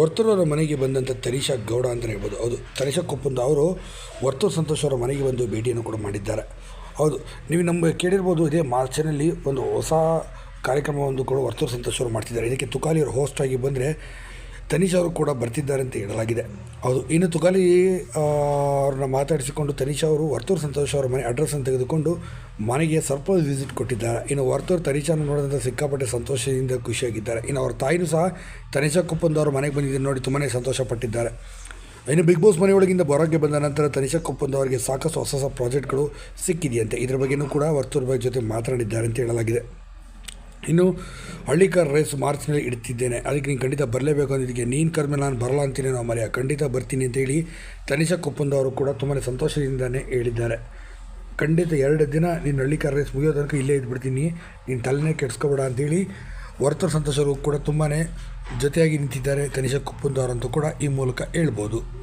ವರ್ತೂರವರ ಮನೆಗೆ ಬಂದಂಥ ತನಿಷಾ ಗೌಡ ಅಂತಲೇ ಹೇಳ್ಬೋದು. ಹೌದು ತನಿಷಾ ಕೊಪ್ಪಂದ ಅವರು ವರ್ತೂರು ಸಂತೋಷ್ ಅವರ ಮನೆಗೆ ಬಂದು ಭೇಟಿಯನ್ನು ಕೂಡ ಮಾಡಿದ್ದಾರೆ. ಹೌದು, ನೀವು ನಮ್ಮ ಕೇಳಿರ್ಬೋದು ಇದೇ ಮಾರ್ಚ್ನಲ್ಲಿ ಒಂದು ಹೊಸ ಕಾರ್ಯಕ್ರಮವನ್ನು ಕೂಡ ವರ್ತೂರು ಸಂತೋಷ್ ಅವರು ಮಾಡ್ತಿದ್ದಾರೆ. ಇದಕ್ಕೆ ತುಕಾಲಿ ಅವರು ಹೋಸ್ಟ್ ಆಗಿ ಬಂದರೆ ತನಿಷ್ ಅವರು ಕೂಡ ಬರ್ತಿದ್ದಾರೆ ಅಂತ ಹೇಳಲಾಗಿದೆ. ಹೌದು, ಇನ್ನು ತುಗಾಲಿ ಅವ್ರನ್ನ ಮಾತಾಡಿಸಿಕೊಂಡು ತನಿಷಾ ಅವರು, ವರ್ತೂರು ಸಂತೋಷ್ ಅವರ ಮನೆ ಅಡ್ರೆಸ್ಸನ್ನು ತೆಗೆದುಕೊಂಡು ಮನೆಗೆ ಸರ್ಪ್ರೈಸ್ ವಿಸಿಟ್ ಕೊಟ್ಟಿದ್ದಾರೆ. ಇನ್ನು ವರ್ತೂರು ತನಿಷಾನ ನೋಡಿದಂಥ ಸಿಕ್ಕಾಪಟ್ಟೆ ಸಂತೋಷದಿಂದ ಖುಷಿಯಾಗಿದ್ದಾರೆ. ಇನ್ನು ಅವ್ರ ತಾಯಿನೂ ಸಹ ತನಿಷಾ ಕುಪ್ಪಂದು ಅವ್ರ ಮನೆಗೆ ಬಂದಿದ್ದು ನೋಡಿ ತುಂಬಾ ಸಂತೋಷಪಟ್ಟಿದ್ದಾರೆ. ಇನ್ನು ಬಿಗ್ ಬಾಸ್ ಮನೆಯೊಳಗಿಂದ ಹೊರಗೆ ಬಂದ ನಂತರ ತನಿಷಾ ಕುಪ್ಪಂದು ಅವರಿಗೆ ಸಾಕಷ್ಟು ಹೊಸ ಹೊಸ ಪ್ರಾಜೆಕ್ಟ್ಗಳು ಸಿಕ್ಕಿದೆಯಂತೆ. ಇದರ ಬಗ್ಗೆಯೂ ಕೂಡ ವರ್ತೂರ್ ಬಗ್ಗೆ ಜೊತೆ ಮಾತನಾಡಿದ್ದಾರೆ ಅಂತ ಹೇಳಲಾಗಿದೆ. ಇನ್ನು ಹಳ್ಳಿಕಾರ್ ರೇಸ್ ಮಾರ್ಚ್ನಲ್ಲಿ ಇಡ್ತಿದ್ದೇನೆ. ಅದಕ್ಕೆ ನೀನು ಖಂಡಿತ ಬರಲೇಬೇಕು ಅಂದಿದ್ದಕ್ಕೆ ನೀನು ಕರ್ಮೆ ನಾನು ಬರಲ್ಲ ಅಂತೀನಿ ನಾವು ಮರ್ಯ. ಖಂಡಿತ ಬರ್ತೀನಿ ಅಂತೇಳಿ ತನಿಷಾ ಕೊಪ್ಪಂದ ಅವರು ಕೂಡ ತುಂಬಾ ಸಂತೋಷದಿಂದನೇ ಹೇಳಿದ್ದಾರೆ. ಖಂಡಿತ ಎರಡು ದಿನ ನೀನು ಹಳ್ಳಿಕಾರ್ ರೇಸ್ ಮುಗಿಯೋ ತನಕ ಇಲ್ಲೇ ಇದ್ಬಿಡ್ತೀನಿ. ನೀನು ತಲೆನೇ ಕೆಡ್ಸ್ಕೊಬೇಡ ಅಂತೇಳಿ ವರ್ತರ್ ಸಂತೋಷರು ಕೂಡ ತುಂಬಾ ಜೊತೆಯಾಗಿ ನಿಂತಿದ್ದಾರೆ. ತನಿಷಾ ಕೊಪ್ಪಂದವರಂತೂ ಕೂಡ ಈ ಮೂಲಕ ಹೇಳ್ಬೋದು.